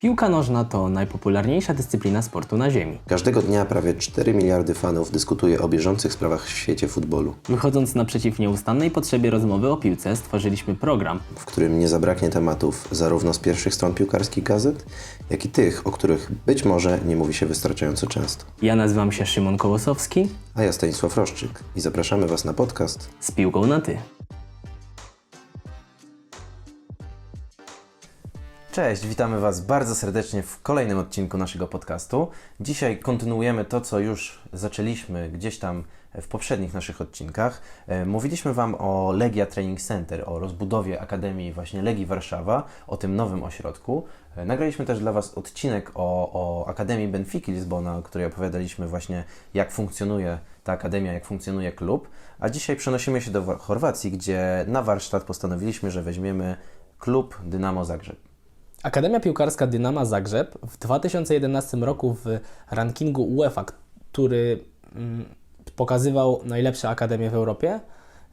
Piłka nożna to najpopularniejsza dyscyplina sportu na Ziemi. Każdego dnia prawie 4 miliardy fanów dyskutuje o bieżących sprawach w świecie futbolu, Wychodząc naprzeciw nieustannej potrzebie rozmowy o piłce, stworzyliśmy program. w którym nie zabraknie tematów zarówno z pierwszych stron piłkarskich gazet, jak i tych, o których być może nie mówi się wystarczająco często. Ja nazywam się Szymon Kołosowski A ja Stanisław Roszczyk i zapraszamy Was na podcast z piłką na ty. Cześć, witamy Was bardzo serdecznie w kolejnym odcinku naszego podcastu. Dzisiaj kontynuujemy to, co już zaczęliśmy gdzieś tam w poprzednich naszych odcinkach. E, Mówiliśmy Wam o Legia Training Center, o rozbudowie Akademii właśnie Legii Warszawa, o tym nowym ośrodku. E, Nagraliśmy też dla Was odcinek o, o Akademii Benfiki Lizbona, o której opowiadaliśmy właśnie jak funkcjonuje ta akademia, jak funkcjonuje klub. A dzisiaj przenosimy się do Wa- Chorwacji, gdzie na warsztat postanowiliśmy, że weźmiemy klub Dynamo Zagrzeb. Akademia Piłkarska Dynama Zagrzeb w 2011 roku w rankingu UEFA, który mm, pokazywał najlepsze akademie w Europie,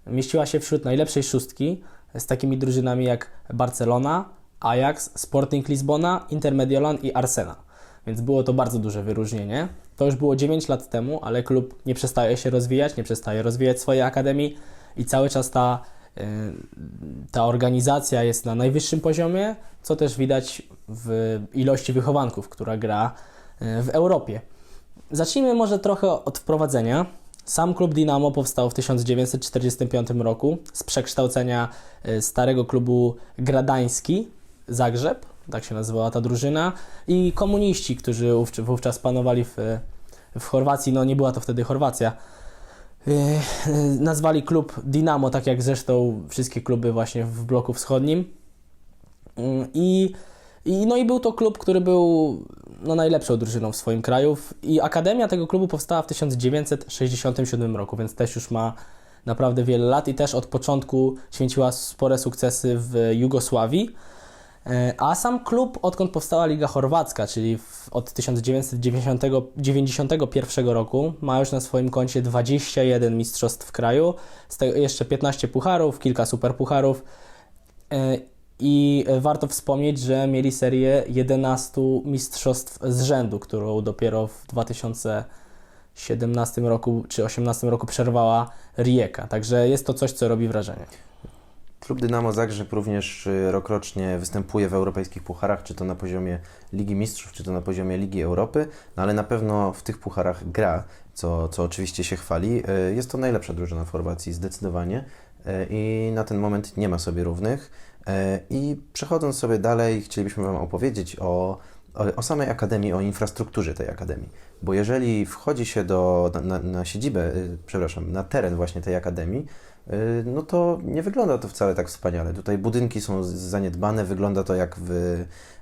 mieściła się wśród najlepszej szóstki z takimi drużynami jak Barcelona, Ajax, Sporting Lizbona, Inter Mediolan i Arsenal. Więc było to bardzo duże wyróżnienie. To już było 9 lat temu, ale klub nie przestaje się rozwijać, nie przestaje rozwijać swojej akademii i cały czas ta, ta organizacja jest na najwyższym poziomie, co też widać w ilości wychowanków, która gra y, w Europie. Zacznijmy może trochę od wprowadzenia. Sam klub Dinamo powstał w 1945 roku z przekształcenia y, starego klubu Gradański Zagrzeb, tak się nazywała ta drużyna, i komuniści, którzy wówcz- wówczas panowali w, w Chorwacji, no nie była to wtedy Chorwacja, y, y, nazwali klub Dinamo, tak jak zresztą wszystkie kluby właśnie w bloku wschodnim. Mm, I, i, no i był to klub, który był no, najlepszą drużyną w swoim kraju. I akademia tego klubu powstała w 1967 roku, więc też już ma naprawdę wiele lat i też od początku święciła spore sukcesy w Jugosławii. E, A sam klub, odkąd powstała Liga Chorwacka, czyli od 1991 roku, ma już na swoim koncie 21 mistrzostw w kraju, jeszcze 15 pucharów, kilka superpucharów. E, I warto wspomnieć, że mieli serię 11 mistrzostw z rzędu, którą dopiero w 2017 roku czy 2018 roku przerwała Rijeka. Także jest to coś, co robi wrażenie. Klub Dynamo Zagrzeb również y, rokrocznie występuje w europejskich pucharach, czy to na poziomie Ligi Mistrzów, czy to na poziomie Ligi Europy, no ale na pewno w tych pucharach gra, co, co oczywiście się chwali. Y, Jest to najlepsza drużyna w Chorwacji, zdecydowanie y, i na ten moment nie ma sobie równych. I przechodząc sobie dalej, chcielibyśmy Wam opowiedzieć o, o, o samej akademii, o infrastrukturze tej akademii. Bo jeżeli wchodzi się do, na, na, siedzibę, przepraszam, na teren właśnie tej akademii, no to nie wygląda to wcale tak wspaniale. Tutaj budynki są zaniedbane, wygląda to jak w,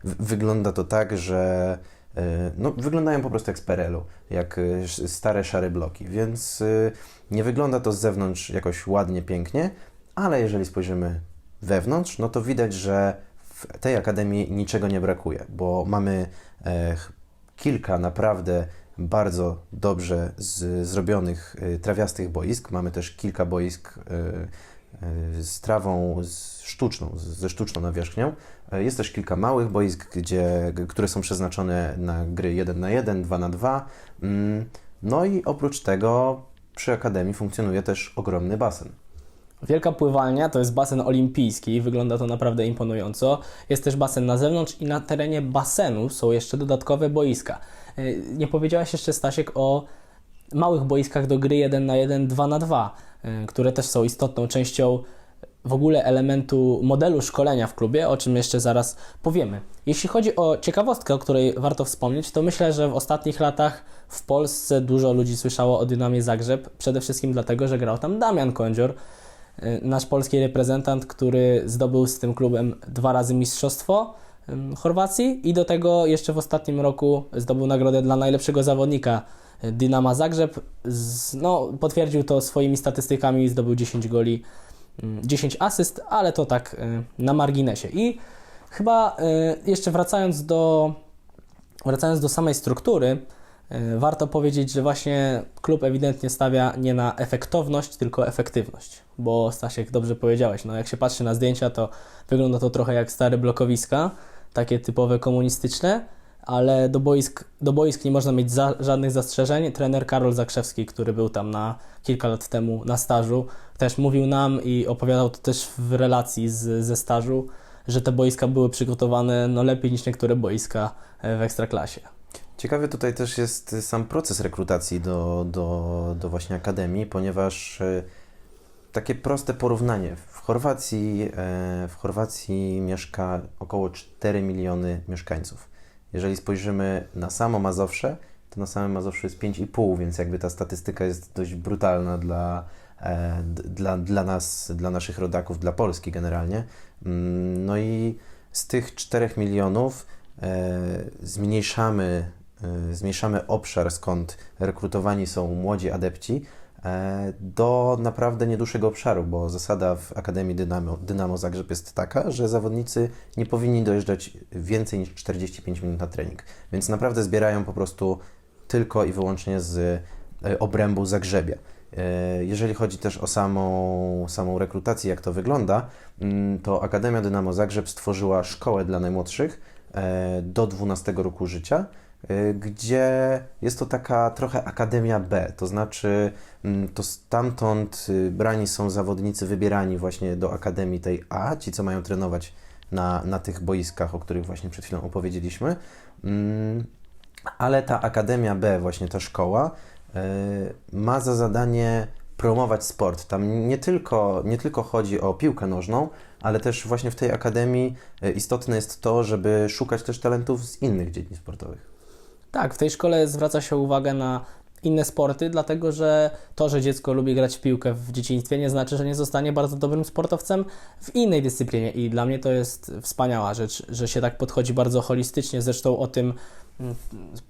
w, wygląda to tak, że y, no, wyglądają po prostu jak z PRL-u, jak y, stare szare bloki, więc y, nie wygląda to z zewnątrz jakoś ładnie, pięknie, ale jeżeli spojrzymy wewnątrz, no to widać, że w tej akademii niczego nie brakuje, bo mamy e, kilka naprawdę bardzo dobrze z, zrobionych y, trawiastych boisk. Mamy też kilka boisk y, y, z trawą sztuczną, ze sztuczną nawierzchnią. E, Jest też kilka małych boisk, gdzie, które są przeznaczone na gry 1 na 1, 2 na 2. Mm, No i oprócz tego przy Akademii funkcjonuje też ogromny basen. Wielka pływalnia to jest basen olimpijski, wygląda to naprawdę imponująco. Jest też basen na zewnątrz i na terenie basenu są jeszcze dodatkowe boiska. Yy, Nie powiedziałaś jeszcze, Stasiek, o małych boiskach do gry 1 na 1, 2 na 2, yy, które też są istotną częścią w ogóle elementu modelu szkolenia w klubie, o czym jeszcze zaraz powiemy. Jeśli chodzi o ciekawostkę, o której warto wspomnieć, to myślę, że w ostatnich latach w Polsce dużo ludzi słyszało o Dynamie Zagrzeb, przede wszystkim dlatego, że grał tam Damian Kądzior, y, nasz polski reprezentant, który zdobył z tym klubem dwa razy mistrzostwo Chorwacji i do tego jeszcze w ostatnim roku zdobył nagrodę dla najlepszego zawodnika y, Dynama Zagrzeb. Z, no, potwierdził to swoimi statystykami, zdobył 10 goli, ym, 10 asyst, ale to tak y, na marginesie. I chyba y, jeszcze wracając do, wracając do samej struktury, warto powiedzieć, że właśnie klub ewidentnie stawia nie na efektowność, tylko efektywność. Bo Stasiek, dobrze powiedziałeś, no jak się patrzy na zdjęcia, to wygląda to trochę jak stare blokowiska. Takie typowe komunistyczne, ale do boisk, do boisk nie można mieć za, żadnych zastrzeżeń. Trener Karol Zakrzewski, który był tam na kilka lat temu na stażu, też mówił nam i opowiadał to też w relacji z, ze stażu, że te boiska były przygotowane no, lepiej niż niektóre boiska e, w ekstraklasie. Ciekawy tutaj też jest sam proces rekrutacji do, do, do właśnie akademii, ponieważ e, takie proste porównanie. W Chorwacji, e, w Chorwacji mieszka około 4 miliony mieszkańców. Jeżeli spojrzymy na samo Mazowsze, to na samym Mazowszu jest 5,5, więc jakby ta statystyka jest dość brutalna dla, e, dla, dla nas, dla naszych rodaków, dla Polski generalnie. Mm, No i z tych 4 milionów e, zmniejszamy, zmniejszamy obszar, skąd rekrutowani są młodzi adepci, do naprawdę nieduższego obszaru, bo zasada w Akademii Dynamo, Dynamo Zagrzeb jest taka, że zawodnicy nie powinni dojeżdżać więcej niż 45 minut na trening. Więc naprawdę zbierają po prostu tylko i wyłącznie z e, obrębu Zagrzebia. E, Jeżeli chodzi też o samą, samą rekrutację, jak to wygląda, mm, to Akademia Dynamo Zagrzeb stworzyła szkołę dla najmłodszych e, do 12 roku życia, e, gdzie jest to taka trochę Akademia B, to znaczy mm, to stamtąd y, brani są zawodnicy wybierani właśnie do Akademii tej A, ci co mają trenować na, na tych boiskach, o których właśnie przed chwilą opowiedzieliśmy. Mm, ale ta Akademia B, właśnie ta szkoła, e, ma za zadanie promować sport. Tam nie tylko, nie tylko chodzi o piłkę nożną, ale też właśnie w tej akademii istotne jest to, żeby szukać też talentów z innych dziedzin sportowych. Tak, w tej szkole zwraca się uwagę na inne sporty, dlatego że to, że dziecko lubi grać w piłkę w dzieciństwie, nie znaczy, że nie zostanie bardzo dobrym sportowcem w innej dyscyplinie. I dla mnie to jest wspaniała rzecz, że się tak podchodzi bardzo holistycznie. Zresztą o tym mm,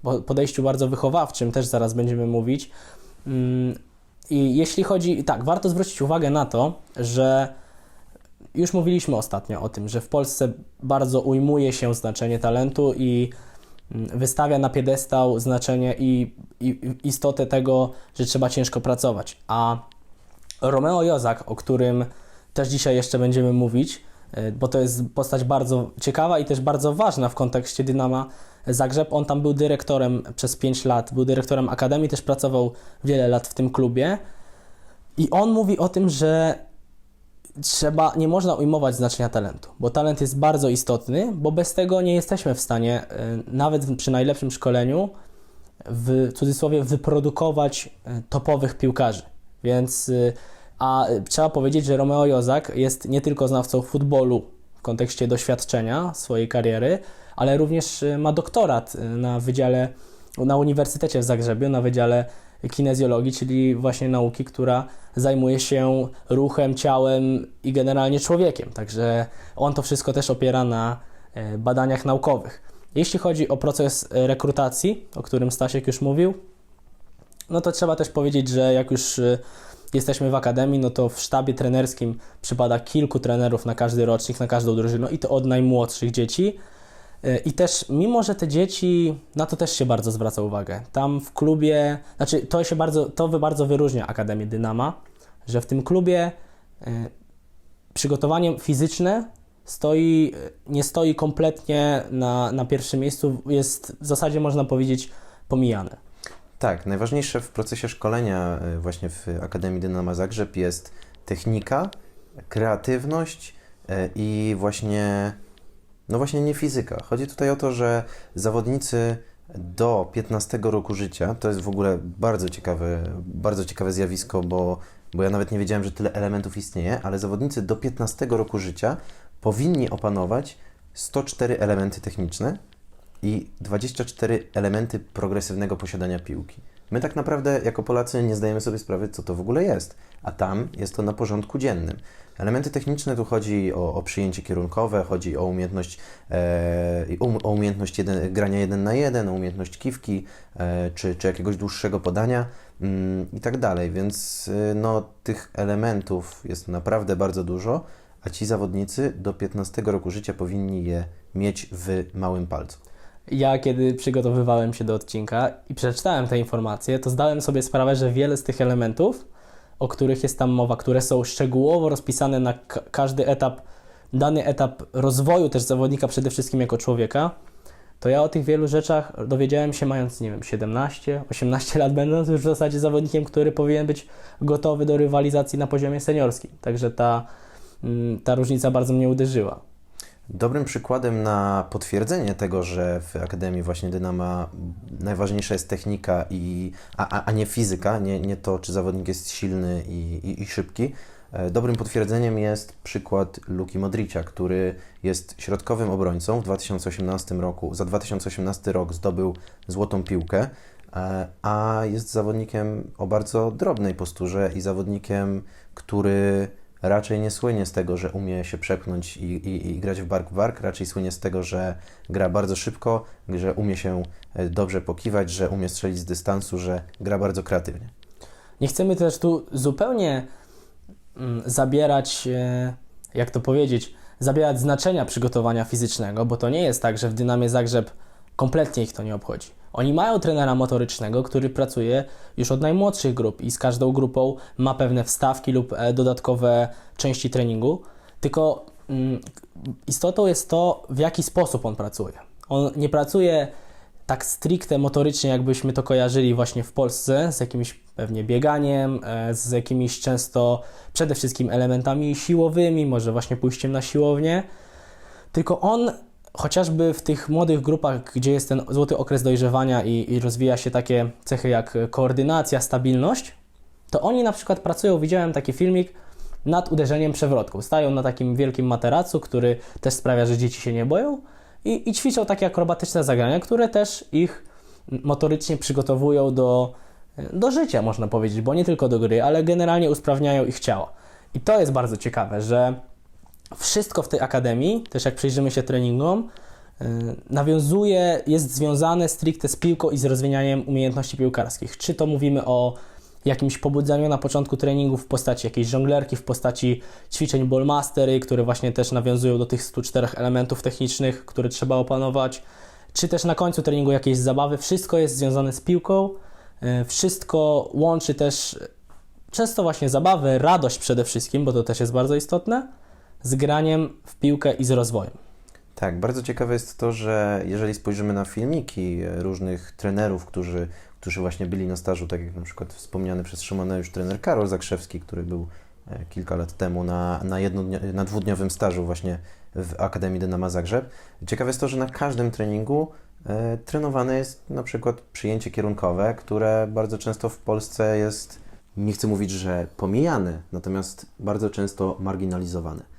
po- podejściu bardzo wychowawczym też zaraz będziemy mówić. Mm, I jeśli chodzi, tak, warto zwrócić uwagę na to, że już mówiliśmy ostatnio o tym, że w Polsce bardzo ujmuje się znaczenie talentu i wystawia na piedestał znaczenie i, i istotę tego, że trzeba ciężko pracować. A Romeo Jozak, o którym też dzisiaj jeszcze będziemy mówić, y, bo to jest postać bardzo ciekawa i też bardzo ważna w kontekście Dynama Zagrzeb. On tam był dyrektorem przez 5 lat, był dyrektorem akademii, też pracował wiele lat w tym klubie. I on mówi o tym, że trzeba, nie można ujmować znaczenia talentu, bo talent jest bardzo istotny, bo bez tego nie jesteśmy w stanie, y, nawet przy najlepszym szkoleniu, w cudzysłowie wyprodukować y, topowych piłkarzy. Więc, y, a trzeba powiedzieć, że Romeo Jozak jest nie tylko znawcą futbolu w kontekście doświadczenia swojej kariery, ale również ma doktorat na wydziale, na Uniwersytecie w Zagrzebiu, na wydziale kinezjologii, czyli właśnie nauki, która zajmuje się ruchem, ciałem i generalnie człowiekiem. Także on to wszystko też opiera na e, badaniach naukowych. Jeśli chodzi o proces e, rekrutacji, o którym Stasiek już mówił, no to trzeba też powiedzieć, że jak już e, jesteśmy w akademii, no to w sztabie trenerskim przypada kilku trenerów na każdy rocznik, na każdą drużynę i to od najmłodszych dzieci. E, I też, mimo że te dzieci, na to też się bardzo zwraca uwagę. Tam w klubie, znaczy to się bardzo, to bardzo wyróżnia Akademię Dynama, że w tym klubie e, przygotowanie fizyczne stoi, e, nie stoi kompletnie na, na pierwszym miejscu, jest w zasadzie można powiedzieć pomijane. Tak, najważniejsze w procesie szkolenia y, właśnie w Akademii Dynama Zagrzeb jest technika, kreatywność i właśnie, no właśnie nie fizyka. Chodzi tutaj o to, że zawodnicy do 15 roku życia, to jest w ogóle bardzo ciekawe, bardzo ciekawe zjawisko, bo, bo ja nawet nie wiedziałem, że tyle elementów istnieje, ale zawodnicy do 15 roku życia powinni opanować 104 elementy techniczne, i 24 elementy progresywnego posiadania piłki. My tak naprawdę jako Polacy nie zdajemy sobie sprawy, co to w ogóle jest, a tam jest to na porządku dziennym. Elementy techniczne tu chodzi o, o przyjęcie kierunkowe, chodzi o umiejętność, e, um, o umiejętność jeden, grania jeden na jeden, o umiejętność kiwki, e, czy, czy jakiegoś dłuższego podania mm, i tak dalej. Więc y, no, tych elementów jest naprawdę bardzo dużo, a ci zawodnicy do 15 roku życia powinni je mieć w małym palcu. Ja, kiedy przygotowywałem się do odcinka i przeczytałem te informacje, to zdałem sobie sprawę, że wiele z tych elementów, o których jest tam mowa, które są szczegółowo rozpisane na ka- każdy etap dany etap rozwoju też zawodnika przede wszystkim jako człowieka, to ja o tych wielu rzeczach dowiedziałem się mając, nie wiem, 17, 18 lat, będąc już w zasadzie zawodnikiem, który powinien być gotowy do rywalizacji na poziomie seniorskim. Także ta, mm, ta różnica bardzo mnie uderzyła. Dobrym przykładem na potwierdzenie tego, że w Akademii właśnie Dynama najważniejsza jest technika, i, a, a, nie fizyka, nie, nie to, czy zawodnik jest silny i, i, i szybki. e, Dobrym potwierdzeniem jest przykład Luki Modricia, który jest środkowym obrońcą w 2018 roku. Za 2018 rok zdobył złotą piłkę, e, a jest zawodnikiem o bardzo drobnej posturze i zawodnikiem, który raczej nie słynie z tego, że umie się przepchnąć i, i, i grać w bark w bark, raczej słynie z tego, że gra bardzo szybko, że umie się e, dobrze pokiwać, że umie strzelić z dystansu, że gra bardzo kreatywnie. Nie chcemy też tu zupełnie mm, zabierać, e, jak to powiedzieć, zabierać znaczenia przygotowania fizycznego, bo to nie jest tak, że w Dynamie Zagrzeb kompletnie ich to nie obchodzi. Oni mają trenera motorycznego, który pracuje już od najmłodszych grup i z każdą grupą ma pewne wstawki lub e, dodatkowe części treningu, tylko mm, istotą jest to, w jaki sposób on pracuje. On nie pracuje tak stricte motorycznie, jakbyśmy to kojarzyli właśnie w Polsce, z jakimś pewnie bieganiem, e, z jakimiś często przede wszystkim elementami siłowymi, może właśnie pójściem na siłownię. Tylko on chociażby w tych młodych grupach, gdzie jest ten złoty okres dojrzewania i, i rozwija się takie cechy jak koordynacja, stabilność, to oni na przykład pracują, widziałem taki filmik, nad uderzeniem przewrotką. Stają na takim wielkim materacu, który też sprawia, że dzieci się nie boją i, i ćwiczą takie akrobatyczne zagrania, które też ich motorycznie przygotowują do, do życia, można powiedzieć, bo nie tylko do gry, ale generalnie usprawniają ich ciała. I to jest bardzo ciekawe, że wszystko w tej akademii, też jak przyjrzymy się treningom, yy, nawiązuje, jest związane stricte z piłką i z rozwijaniem umiejętności piłkarskich. Czy to mówimy o jakimś pobudzaniu na początku treningu w postaci jakiejś żonglerki, w postaci ćwiczeń ballmastery, które właśnie też nawiązują do tych 104 elementów technicznych, które trzeba opanować, czy też na końcu treningu jakiejś zabawy. Wszystko jest związane z piłką, yy, wszystko łączy też często właśnie zabawę, radość przede wszystkim, bo to też jest bardzo istotne, z graniem w piłkę i z rozwojem. Tak, bardzo ciekawe jest to, że jeżeli spojrzymy na filmiki różnych trenerów, którzy, którzy właśnie byli na stażu, tak jak na przykład wspomniany przez Szymona już trener Karol Zakrzewski, który był e, kilka lat temu na, na, jednodnio- na dwudniowym stażu właśnie w Akademii Dynama Zagrzeb. Ciekawe jest to, że na każdym treningu e, trenowane jest na przykład przyjęcie kierunkowe, które bardzo często w Polsce jest, nie chcę mówić, że pomijane, natomiast bardzo często marginalizowane.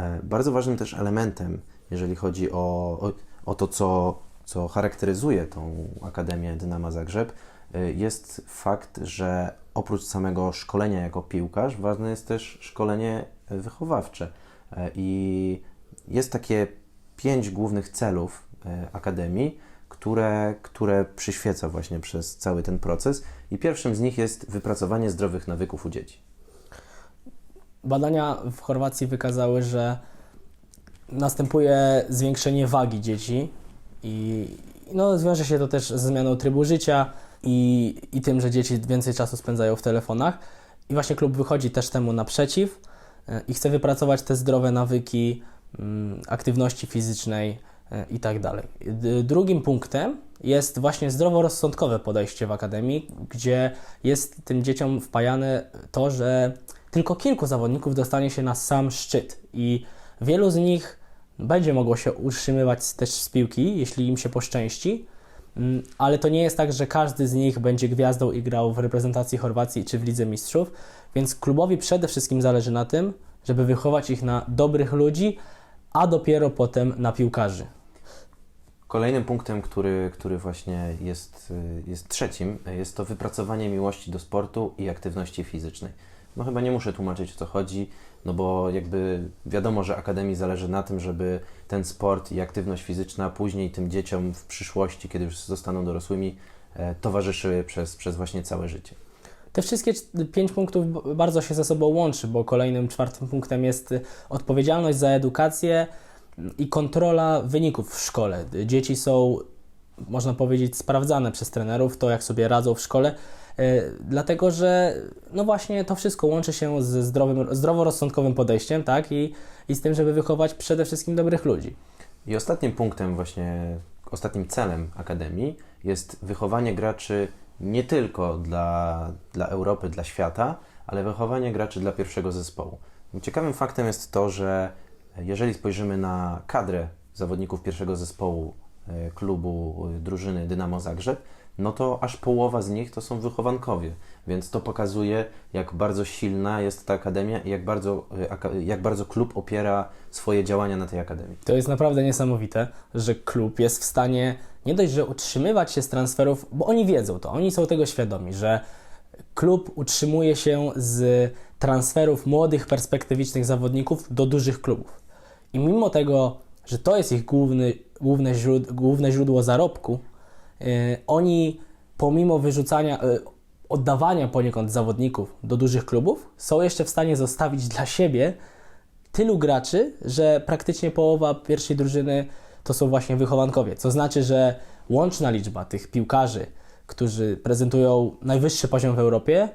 E, Bardzo ważnym też elementem, jeżeli chodzi o, o, o to, co, co charakteryzuje tą Akademię Dynama Zagrzeb, y, jest fakt, że oprócz samego szkolenia jako piłkarz, ważne jest też szkolenie wychowawcze. E, I jest takie pięć głównych celów e, Akademii, które, które przyświeca właśnie przez cały ten proces. I pierwszym z nich jest wypracowanie zdrowych nawyków u dzieci. Badania w Chorwacji wykazały, że następuje zwiększenie wagi dzieci i no, wiąże się to też ze zmianą trybu życia i, i tym, że dzieci więcej czasu spędzają w telefonach. I właśnie klub wychodzi też temu naprzeciw e, i chce wypracować te zdrowe nawyki mm, aktywności fizycznej e, i tak dalej. Drugim punktem jest właśnie zdroworozsądkowe podejście w akademii, gdzie jest tym dzieciom wpajane to, że tylko kilku zawodników dostanie się na sam szczyt i wielu z nich będzie mogło się utrzymywać też z piłki, jeśli im się poszczęści, Mm, ale to nie jest tak, że każdy z nich będzie gwiazdą i grał w reprezentacji Chorwacji czy w Lidze Mistrzów, więc klubowi przede wszystkim zależy na tym, żeby wychować ich na dobrych ludzi, a dopiero potem na piłkarzy. Kolejnym punktem, który, który właśnie jest, y, jest trzecim, jest to wypracowanie miłości do sportu i aktywności fizycznej. No chyba nie muszę tłumaczyć o co chodzi, no bo jakby wiadomo, że Akademii zależy na tym, żeby ten sport i aktywność fizyczna później tym dzieciom w przyszłości, kiedy już zostaną dorosłymi, e, towarzyszyły przez, przez właśnie całe życie. Te wszystkie pięć punktów bardzo się ze sobą łączy, bo kolejnym czwartym punktem jest y, odpowiedzialność za edukację mm, i kontrola wyników w szkole. Dzieci są, można powiedzieć, sprawdzane przez trenerów, to jak sobie radzą w szkole. Dlatego że no właśnie to wszystko łączy się ze zdrowym, zdroworozsądkowym podejściem, tak, i, i z tym, żeby wychować przede wszystkim dobrych ludzi. I ostatnim punktem, właśnie ostatnim celem Akademii jest wychowanie graczy nie tylko dla, dla Europy, dla świata, ale wychowanie graczy dla pierwszego zespołu. Ciekawym faktem jest to, że jeżeli spojrzymy na kadrę zawodników pierwszego zespołu e, klubu, e, drużyny Dynamo Zagrzeb, no to aż połowa z nich to są wychowankowie, więc to pokazuje, jak bardzo silna jest ta akademia i jak bardzo, e, jak bardzo klub opiera swoje działania na tej akademii. To jest naprawdę niesamowite, że klub jest w stanie nie dość, że utrzymywać się z transferów, bo oni wiedzą to, oni są tego świadomi, że klub utrzymuje się z transferów młodych, perspektywicznych zawodników do dużych klubów. I mimo tego, że to jest ich główny, główne, główne źródło zarobku, oni pomimo wyrzucania, yy, oddawania poniekąd zawodników do dużych klubów, są jeszcze w stanie zostawić dla siebie tylu graczy, że praktycznie połowa pierwszej drużyny to są właśnie wychowankowie. Co znaczy, że łączna liczba tych piłkarzy, którzy prezentują najwyższy poziom w Europie,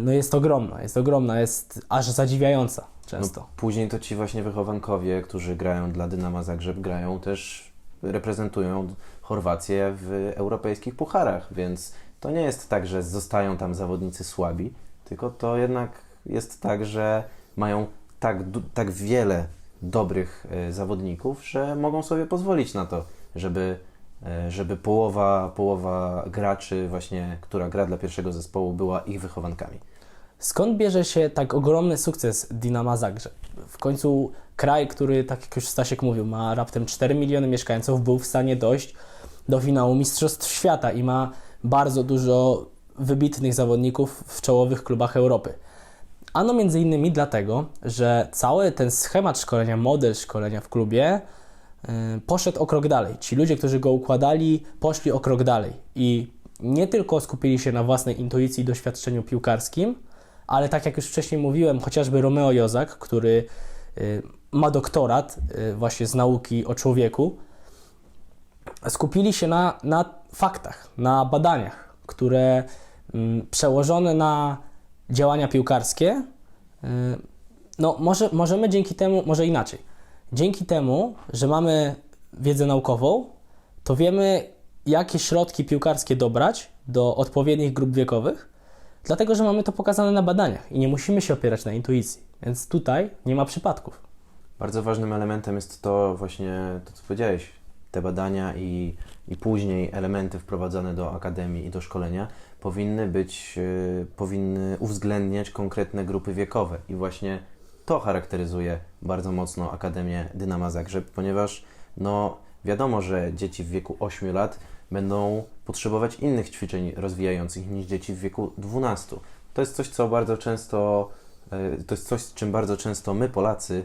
no jest ogromna, jest ogromna, jest aż zadziwiająca często. No, później to ci właśnie wychowankowie, którzy grają dla Dynama Zagrzeb, grają też, reprezentują Chorwację w europejskich pucharach, więc to nie jest tak, że zostają tam zawodnicy słabi, tylko to jednak jest tak, że mają tak, tak wiele dobrych e, zawodników, że mogą sobie pozwolić na to, żeby, e, żeby połowa, połowa graczy właśnie, która gra dla pierwszego zespołu była ich wychowankami. Skąd bierze się tak ogromny sukces Dinama Zagrzeb? W końcu kraj, który, tak jak już Stasiek mówił, ma raptem 4 miliony mieszkańców, był w stanie dojść do finału Mistrzostw Świata i ma bardzo dużo wybitnych zawodników w czołowych klubach Europy. Ano między innymi dlatego, że cały ten schemat szkolenia, model szkolenia w klubie yy, poszedł o krok dalej. Ci ludzie, którzy go układali, poszli o krok dalej i nie tylko skupili się na własnej intuicji i doświadczeniu piłkarskim, ale tak jak już wcześniej mówiłem, chociażby Romeo Jozak, który yy, ma doktorat yy, właśnie z nauki o człowieku, skupili się na, na faktach, na badaniach, które mm, przełożone na działania piłkarskie, y, no może, możemy dzięki temu, może inaczej, dzięki temu, że mamy wiedzę naukową, to wiemy, jakie środki piłkarskie dobrać do odpowiednich grup wiekowych, dlatego że mamy to pokazane na badaniach i nie musimy się opierać na intuicji, więc tutaj nie ma przypadków. Bardzo ważnym elementem jest to właśnie to, co powiedziałeś, te badania i, i później elementy wprowadzane do akademii i do szkolenia powinny być, yy, powinny uwzględniać konkretne grupy wiekowe i właśnie to charakteryzuje bardzo mocno Akademię Dynama Zagrzeb, ponieważ no, wiadomo, że dzieci w wieku 8 lat będą potrzebować innych ćwiczeń rozwijających niż dzieci w wieku 12. To jest coś, co bardzo często, yy, to jest coś, z czym bardzo często my, Polacy,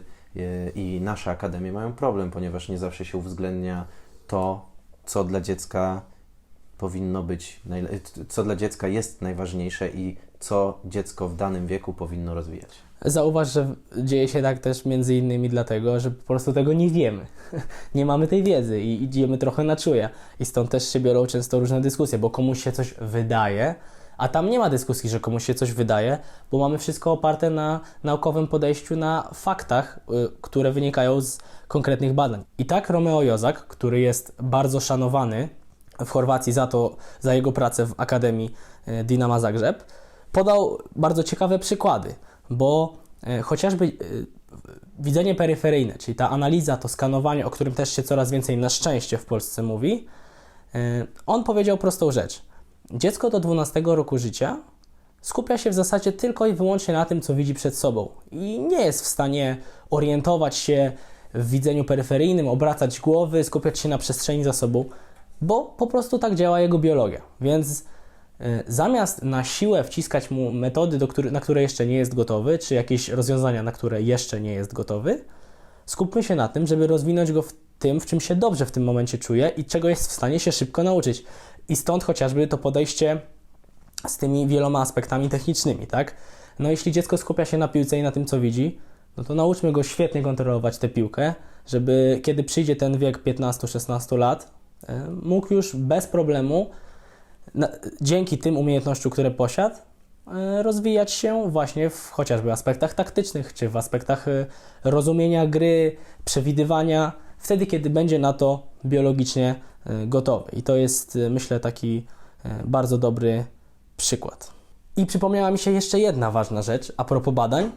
i nasze akademie mają problem, ponieważ nie zawsze się uwzględnia to, co dla dziecka powinno być, co dla dziecka jest najważniejsze i co dziecko w danym wieku powinno rozwijać. Zauważ, że dzieje się tak też między innymi dlatego, że po prostu tego nie wiemy. nie mamy tej wiedzy i idziemy trochę na czuje. I stąd też się biorą często różne dyskusje, bo komuś się coś wydaje, a tam nie ma dyskusji, że komuś się coś wydaje, bo mamy wszystko oparte na naukowym podejściu, na faktach, y, które wynikają z konkretnych badań. I tak Romeo Jozak, który jest bardzo szanowany w Chorwacji za to, za jego pracę w Akademii y, Dinama Zagrzeb, podał bardzo ciekawe przykłady, bo y, chociażby widzenie peryferyjne, czyli ta analiza, to skanowanie, o którym też się coraz więcej na szczęście w Polsce mówi, on powiedział prostą rzecz – Dziecko do 12 roku życia skupia się w zasadzie tylko i wyłącznie na tym, co widzi przed sobą i nie jest w stanie orientować się w widzeniu peryferyjnym, obracać głowy, skupiać się na przestrzeni za sobą, bo po prostu tak działa jego biologia. Więc y, zamiast na siłę wciskać mu metody, który, na które jeszcze nie jest gotowy, czy jakieś rozwiązania, na które jeszcze nie jest gotowy, skupmy się na tym, żeby rozwinąć go w tym, w czym się dobrze w tym momencie czuje i czego jest w stanie się szybko nauczyć. I stąd chociażby to podejście z tymi wieloma aspektami technicznymi, tak? No jeśli dziecko skupia się na piłce i na tym, co widzi, no to nauczmy go świetnie kontrolować tę piłkę, żeby kiedy przyjdzie ten wiek 15-16 lat, e, mógł już bez problemu dzięki tym umiejętnościom, które posiadł, e, rozwijać się właśnie w chociażby aspektach taktycznych, czy w aspektach e, rozumienia gry, przewidywania, wtedy, kiedy będzie na to biologicznie gotowy. I to jest, e, myślę, taki e, bardzo dobry przykład. I przypomniała mi się jeszcze jedna ważna rzecz a propos badań,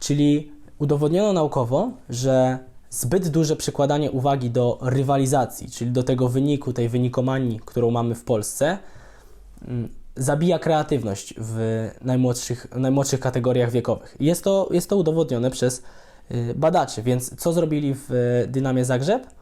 czyli udowodniono naukowo, że zbyt duże przykładanie uwagi do rywalizacji, czyli do tego wyniku, tej wynikomanii, którą mamy w Polsce, mm, zabija kreatywność w najmłodszych, najmłodszych kategoriach wiekowych. Jest to, jest to udowodnione przez y, badaczy, więc co zrobili w Dynamie Zagrzeb?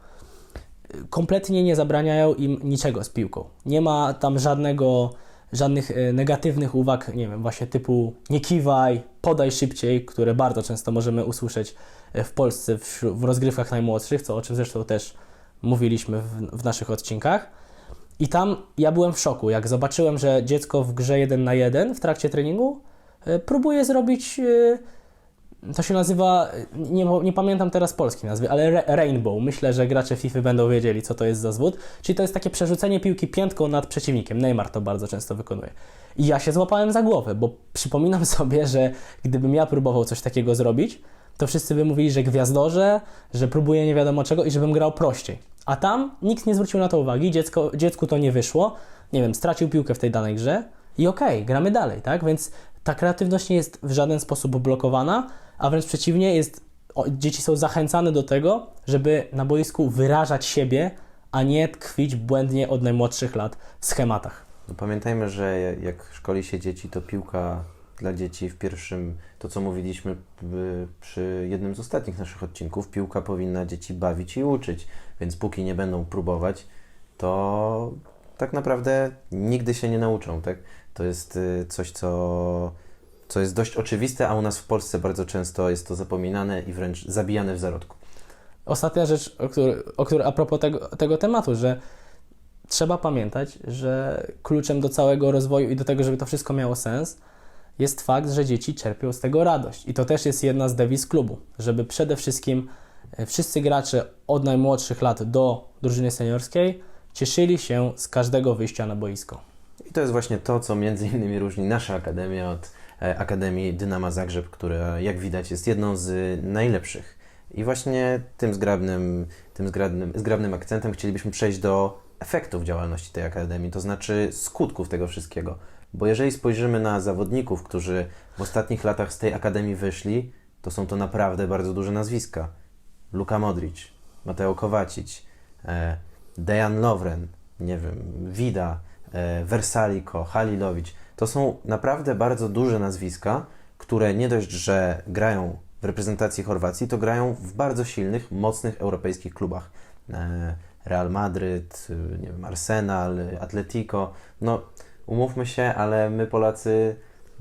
Kompletnie nie zabraniają im niczego z piłką. Nie ma tam żadnego, żadnych y, negatywnych uwag, nie wiem, właśnie typu nie kiwaj, podaj szybciej, które bardzo często możemy usłyszeć y, w Polsce w, w rozgrywkach najmłodszych, co o czym zresztą też mówiliśmy w, w naszych odcinkach. I tam ja byłem w szoku, jak zobaczyłem, że dziecko w grze 1 na 1 w trakcie treningu y, próbuje zrobić. To się nazywa. Nie, nie pamiętam teraz polskiej nazwy, ale Rainbow. Myślę, że gracze FIFA będą wiedzieli, co to jest za zwód. Czyli to jest takie przerzucenie piłki piętką nad przeciwnikiem. Neymar to bardzo często wykonuje. I ja się złapałem za głowę, bo przypominam sobie, że gdybym ja próbował coś takiego zrobić, to wszyscy by mówili, że gwiazdorze, że próbuje nie wiadomo czego i żebym grał prościej. A tam nikt nie zwrócił na to uwagi, dziecko, dziecku to nie wyszło, nie wiem, stracił piłkę w tej danej grze i okej, gramy dalej, tak? Więc ta kreatywność nie jest w żaden sposób blokowana, a wręcz przeciwnie, jest, o, dzieci są zachęcane do tego, żeby na boisku wyrażać siebie, a nie tkwić błędnie od najmłodszych lat w schematach. No pamiętajmy, że jak szkoli się dzieci, to piłka dla dzieci w pierwszym, to co mówiliśmy przy jednym z ostatnich naszych odcinków, piłka powinna dzieci bawić i uczyć, więc póki nie będą próbować, to tak naprawdę nigdy się nie nauczą, tak? To jest y, coś, co, co jest dość oczywiste, a u nas w Polsce bardzo często jest to zapominane i wręcz zabijane w zarodku. Ostatnia rzecz, o której, o której a propos tego, tego tematu, że trzeba pamiętać, że kluczem do całego rozwoju i do tego, żeby to wszystko miało sens, jest fakt, że dzieci czerpią z tego radość. I to też jest jedna z dewiz klubu, żeby przede wszystkim e, wszyscy gracze od najmłodszych lat do drużyny seniorskiej cieszyli się z każdego wyjścia na boisko. I to jest właśnie to, co między innymi różni nasza akademia od Akademii Dynama Zagrzeb, która jak widać jest jedną z najlepszych. I właśnie tym zgrabnym, tym zgrabnym, zgrabnym akcentem chcielibyśmy przejść do efektów działalności tej akademii, to znaczy skutków tego wszystkiego. Bo jeżeli spojrzymy na zawodników, którzy w ostatnich latach z tej akademii wyszli, to są to naprawdę bardzo duże nazwiska. Luka Modric, Mateo Kovacic, e, Dejan Lovren, nie wiem, Vida, e, Versaliko, Halilowicz. To są naprawdę bardzo duże nazwiska, które nie dość, że grają w reprezentacji Chorwacji, to grają w bardzo silnych, mocnych europejskich klubach. E, Real Madryt, y, nie wiem, Arsenal, Atletico. No, umówmy się, ale my Polacy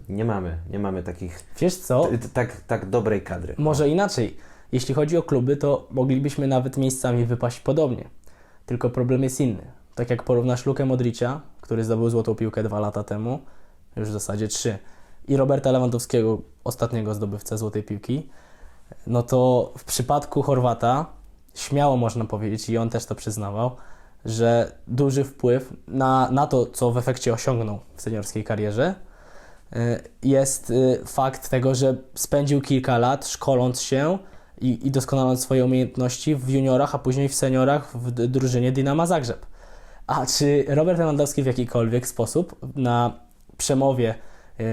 nie mamy, nie mamy takich, Wiesz co? tak, tak dobrej kadry. Może inaczej. Jeśli chodzi o kluby, to moglibyśmy nawet miejscami wypaść podobnie. Tylko problem jest inny. Tak jak porównasz Lukę Modricia, który zdobył złotą piłkę dwa lata temu, już w zasadzie trzy, i Roberta Lewandowskiego, ostatniego zdobywcę złotej piłki, no to w przypadku Chorwata śmiało można powiedzieć, i on też to przyznawał, że duży wpływ na, na to, co w efekcie osiągnął w seniorskiej karierze, y, jest y, fakt tego, że spędził kilka lat szkoląc się i, i doskonaląc swoje umiejętności w juniorach, a później w seniorach w drużynie Dynama Zagrzeb. A czy Robert Lewandowski w jakikolwiek sposób na przemowie y,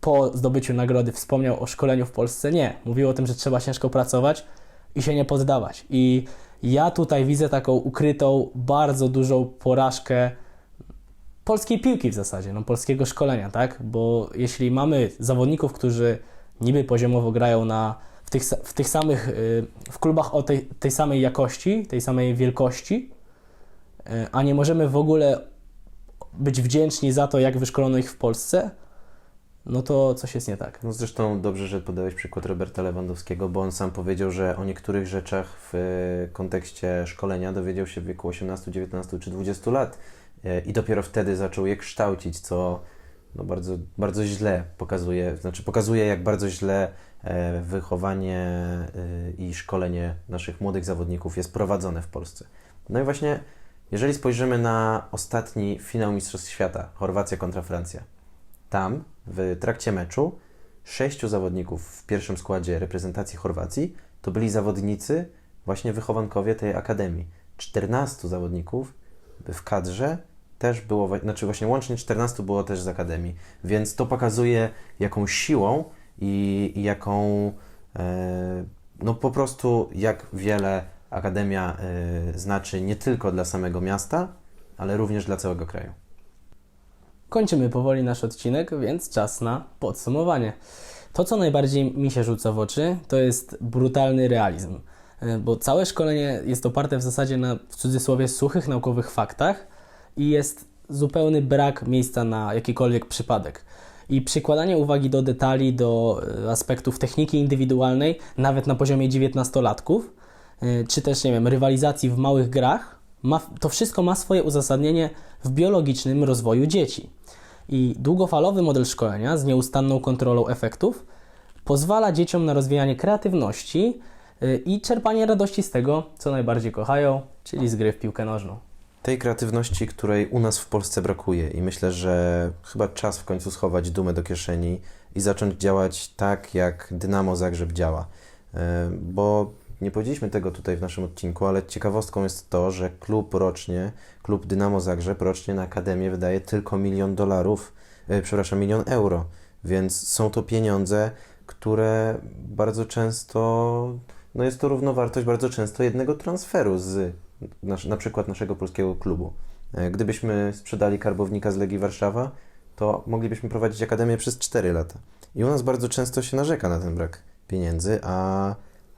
po zdobyciu nagrody wspomniał o szkoleniu w Polsce? Nie. Mówił o tym, że trzeba ciężko pracować i się nie poddawać. I ja tutaj widzę taką ukrytą, bardzo dużą porażkę polskiej piłki w zasadzie, no, polskiego szkolenia, tak? Bo jeśli mamy zawodników, którzy niby poziomowo grają na, w, tych, w tych samych, y, w klubach o tej, tej samej jakości, tej samej wielkości, y, a nie możemy w ogóle być wdzięczni za to, jak wyszkolono ich w Polsce, no to coś jest nie tak. No zresztą dobrze, że podałeś przykład Roberta Lewandowskiego, bo on sam powiedział, że o niektórych rzeczach w e, kontekście szkolenia dowiedział się w wieku 18, 19 czy 20 lat e, i dopiero wtedy zaczął je kształcić, co no bardzo, bardzo źle pokazuje, znaczy pokazuje jak bardzo źle e, wychowanie i szkolenie naszych młodych zawodników jest prowadzone w Polsce. No i właśnie Jeżeli spojrzymy na ostatni finał Mistrzostw Świata, Chorwacja kontra Francja, tam w trakcie meczu sześciu zawodników w pierwszym składzie reprezentacji Chorwacji to byli zawodnicy, właśnie wychowankowie tej akademii. 14 zawodników w kadrze też było, znaczy właśnie łącznie 14 było też z akademii, więc to pokazuje jaką siłą i, i jaką, e, no po prostu jak wiele akademia e, znaczy nie tylko dla samego miasta, ale również dla całego kraju. Kończymy powoli nasz odcinek, więc czas na podsumowanie. To, co najbardziej mi się rzuca w oczy, to jest brutalny realizm, E, bo całe szkolenie jest oparte w zasadzie na, w cudzysłowie, suchych naukowych faktach i jest zupełny brak miejsca na jakikolwiek przypadek. I przykładanie uwagi do detali, do e, aspektów techniki indywidualnej, nawet na poziomie 19-latków, e, czy też, nie wiem, rywalizacji w małych grach, ma, to wszystko ma swoje uzasadnienie w biologicznym rozwoju dzieci. I długofalowy model szkolenia z nieustanną kontrolą efektów pozwala dzieciom na rozwijanie kreatywności y, i czerpanie radości z tego, co najbardziej kochają, czyli z gry w piłkę nożną. tej kreatywności, której u nas w Polsce brakuje i myślę, że chyba czas w końcu schować dumę do kieszeni i zacząć działać tak, jak Dynamo Zagrzeb działa. E, Bo nie powiedzieliśmy tego tutaj w naszym odcinku, ale ciekawostką jest to, że klub rocznie, klub Dynamo Zagrzeb rocznie na akademię wydaje tylko milion dolarów, e, przepraszam, milion euro, więc są to pieniądze, które bardzo często, no jest to równowartość bardzo często jednego transferu z nasz, na przykład naszego polskiego klubu. E, Gdybyśmy sprzedali karbownika z Legii Warszawa, to moglibyśmy prowadzić akademię przez 4 lata. I u nas bardzo często się narzeka na ten brak pieniędzy, a,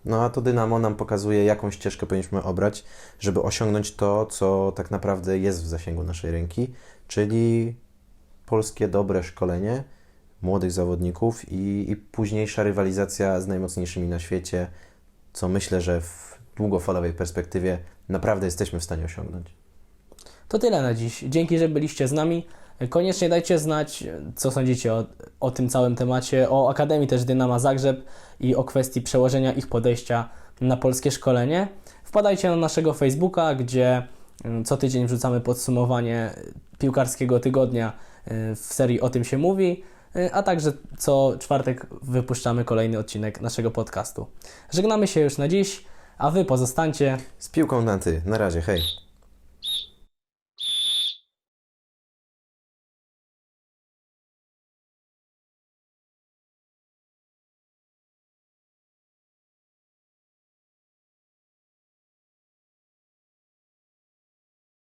no, a to Dynamo nam pokazuje, jaką ścieżkę powinniśmy obrać, żeby osiągnąć to, co tak naprawdę jest w zasięgu naszej ręki, czyli polskie dobre szkolenie młodych zawodników i, i późniejsza rywalizacja z najmocniejszymi na świecie, co myślę, że w długofalowej perspektywie naprawdę jesteśmy w stanie osiągnąć. To tyle na dziś. Dzięki, że byliście z nami. Koniecznie dajcie znać, co sądzicie o, o tym całym temacie, o Akademii też Dynama Zagrzeb i o kwestii przełożenia ich podejścia na polskie szkolenie. Wpadajcie na naszego Facebooka, gdzie mm, co tydzień wrzucamy podsumowanie piłkarskiego tygodnia y, w serii O tym się mówi, y, a także co czwartek wypuszczamy kolejny odcinek naszego podcastu. Żegnamy się już na dziś, a Wy pozostańcie Z piłką na ty. Na razie, hej.